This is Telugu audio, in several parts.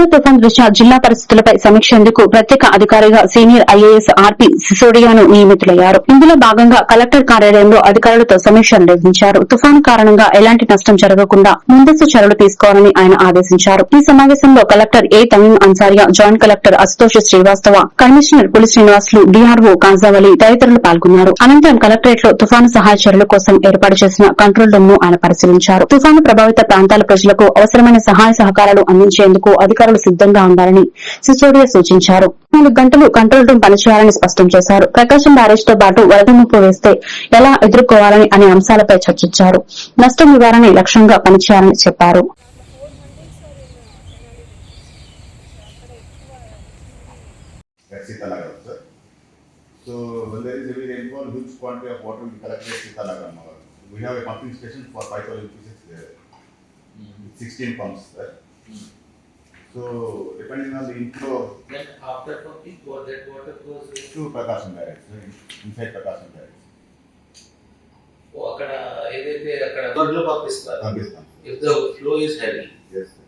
నిన్న తుఫాన్ దృష్ట్యా జిల్లా పరిస్థితులపై సమీక్షేందుకు ప్రత్యేక అధికారిగా సీనియర్ ఐఏఎస్ ఆర్పి సిసోడియాను నియమితులయ్యారు. ఇందులో భాగంగా కలెక్టర్ కార్యాలయంలో అధికారులతో సమీక్ష నిర్వహించారు. తుఫాను కారణంగా ఎలాంటి నష్టం జరగకుండా ముందస్తు చర్యలు తీసుకోవాలని ఆయన ఆదేశించారు. ఈ సమావేశంలో collector A Tameem Ansariya joint collector Ashutosh Srivastava commissioner Puli Srinivasulu DRO Khajavali తదితరులు పాల్గొన్నారు. అనంతరం కలెక్టరేట్లో తుఫాను సహాయ చర్యల కోసం ఏర్పాటు చేసిన కంట్రోల్ రూమ్ను ఆయన పరిశీలించారు. తుఫాను ప్రభావిత ప్రాంతాల ప్రజలకు అవసరమైన సహాయ సహకారాలు అందించేందుకు అధికారులు అధికారులు సిద్దంగా ఉండాలని సిసోడియా సూచించారు. నాలుగు గంటలు కంట్రోల్ రూమ్ పనిచేయాలని స్పష్టం చేశారు. ప్రకాశం బ్యారేజ్తో పాటు వరద ముప్పు వేస్తే ఎలా ఎదుర్కోవాలని అనే అంశాలపై చర్చించారు. నష్టం నివారణ లక్ష్యంగా పనిచేయాలని చెప్పారు. So depending on the inflow Then after pumping, what that water goes to inside. ఓ అక్కడ ఏదైతే అక్కడ బర్లో పంపిస్తారు పంపిస్తాం if the flow is heavy Yes, sir.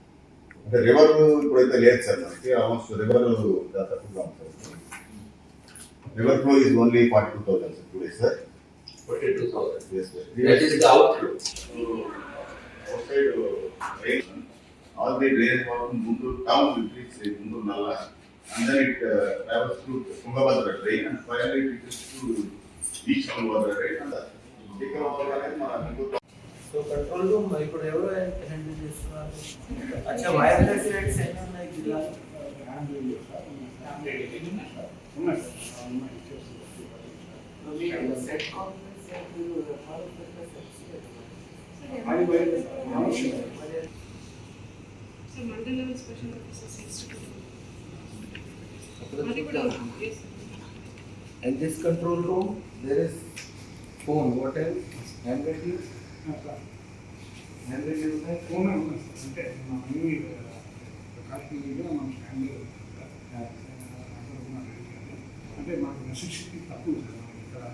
అంటే రివర్ ఇప్పుడైతే లేదు సార్ మనకి ఆల్మోస్ట్ రివర్ తక్కువగా ఉంటుంది river flow is only forty two thousand sir today sir forty two thousand Yes, sir. That is the outflow all the drains from Guntur town will reach uh, Guntur Nalla and then it uh, travels through Tungabhadra drain and finally it reaches to each Tungabhadra drain and the Tikramabhadra అనేది మన Guntur సో కంట్రోల్ రూమ్ ఇప్పుడు ఎవరు హ్యాండిల్ చేస్తున్నారు అచ్చా వైర్లెస్ రేట్స్ ఎన్ని ఉన్నాయి జిల్లాలో set so mandal level special officers institute. In this control room, there is phone, what else? Handwriting? Handwriting. అంటే మనం అన్ని కాశ్మీర్లో మనం ఫ్యామిలీ అంటే మాకు నెసెసిటీ తక్కువ ఇక్కడ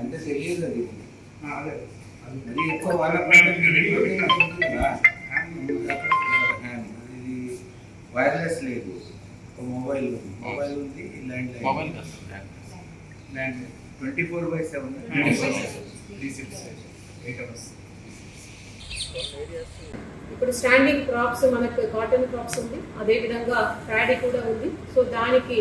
అంటే తెలియదు అది ఆ, అదే అది అది ఎక్కువ వాళ్ళ land twenty four by seven three six eight hours ఇప్పుడు స్టాండింగ్ క్రాప్స్ మనకు కాటన్ క్రాప్స్ ఉంది. అదే విధంగా ప్యాడీ కూడా ఉంది. సో దానికి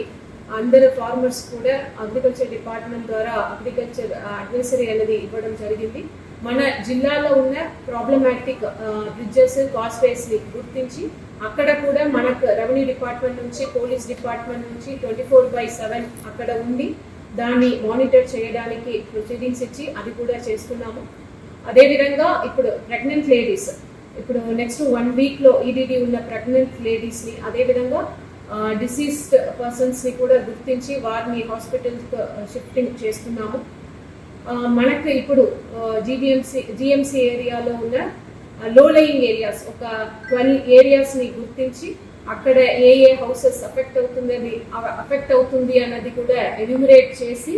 అందరు ఫార్మర్స్ కూడా అగ్రికల్చర్ డిపార్ట్మెంట్ ద్వారా అగ్రికల్చర్ అడ్వైసరీ uh, అనేది ఇవ్వడం జరిగింది. మన జిల్లాలో ఉన్న ప్రాబ్లమాటిక్ బ్రిడ్జెస్ కాస్వేస్ని గుర్తించి అక్కడ కూడా మనకు రెవెన్యూ డిపార్ట్మెంట్ నుంచి పోలీస్ డిపార్ట్మెంట్ నుంచి ట్వంటీ ఫోర్ బై సెవెన్ అక్కడ ఉండి దాన్ని మానిటర్ చేయడానికి ప్రొసీడింగ్స్ ఇచ్చి అది కూడా చేస్తున్నాము. అదేవిధంగా ఇప్పుడు ప్రెగ్నెంట్ లేడీస్ ఇప్పుడు నెక్స్ట్ వన్ వీక్లో ఈడీడీ ఉన్న ప్రెగ్నెంట్ లేడీస్ని అదేవిధంగా డిసీజ్డ్ పర్సన్స్ని కూడా గుర్తించి వారిని హాస్పిటల్కి షిఫ్టింగ్ చేస్తున్నాము. మనకు ఇప్పుడు జీబీఎంసీ జిఎంసీ ఏరియాలో ఉన్న లో లయింగ్ ఏరియాస్ ఒక ట్వెల్వ్ ఏరియాస్ని గుర్తించి అక్కడ ఏ ఏ హౌసెస్ అఫెక్ట్ అవుతుంది అఫెక్ట్ అవుతుంది అన్నది కూడా ఎన్యూమరేట్ చేసి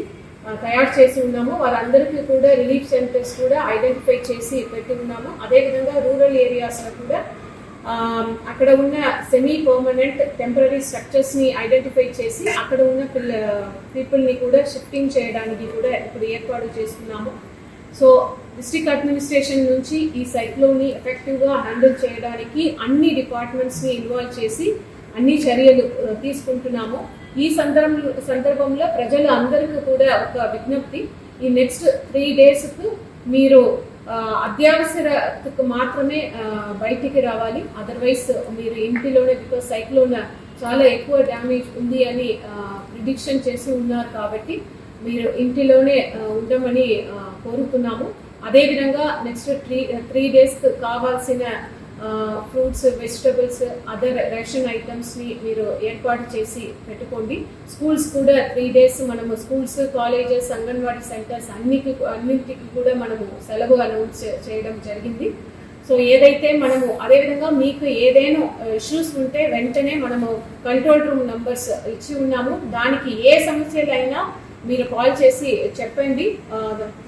తయారు చేసి ఉన్నాము. వారందరికీ కూడా రిలీఫ్ సెంటర్స్ కూడా ఐడెంటిఫై చేసి పెట్టి ఉన్నాము. అదేవిధంగా రూరల్ ఏరియాస్లో కూడా అక్కడ ఉన్న సెమీ పర్మనెంట్ టెంపరీ స్ట్రక్చర్స్ని ఐడెంటిఫై చేసి అక్కడ ఉన్న పిల్ల పీపుల్ని కూడా షిఫ్టింగ్ చేయడానికి కూడా ఇప్పుడు ఏర్పాటు చేస్తున్నాము. సో డిస్ట్రిక్ట్ అడ్మినిస్ట్రేషన్ నుంచి ఈ సైక్లోన్ని ఎఫెక్టివ్గా హ్యాండిల్ చేయడానికి అన్ని డిపార్ట్మెంట్స్ని ఇన్వాల్వ్ చేసి అన్ని చర్యలు తీసుకుంటున్నాము. ఈ సందర్భంలో సందర్భంలో ప్రజలు అందరికీ కూడా ఒక విజ్ఞప్తి. ఈ నెక్స్ట్ త్రీ డేస్కు మీరు అత్యవసరకు మాత్రమే బయటికి రావాలి. అదర్వైజ్ మీరు ఇంటిలోనే బికాస్ సైక్లోన్ చాలా ఎక్కువ డ్యామేజ్ ఉంది అని ప్రిడిక్షన్ చేసి ఉన్నారు కాబట్టి మీరు ఇంటిలోనే ఉండమని కోరుకున్నాము కోరుతున్నాము. అదేవిధంగా నెక్స్ట్ త్రీ త్రీ డేస్కి కావాల్సిన ఫ్రూట్స్ వెజిటబుల్స్ అదర్ రేషన్ ఐటమ్స్ని మీరు ఏర్పాటు చేసి పెట్టుకోండి. స్కూల్స్ కూడా త్రీ డేస్ మనము స్కూల్స్ కాలేజెస్ అంగన్వాడీ సెంటర్స్ అన్నికి అన్నింటికి కూడా మనము సెలవు అనౌన్స్ చేయడం జరిగింది. సో ఏదైతే మనము అదేవిధంగా మీకు ఏదైనా ఇష్యూస్ ఉంటే వెంటనే మనము కంట్రోల్ రూమ్ నంబర్స్ ఇచ్చి ఉన్నాము. దానికి ఏ సమస్యలైనా మీరు కాల్ చేసి చెప్పండి.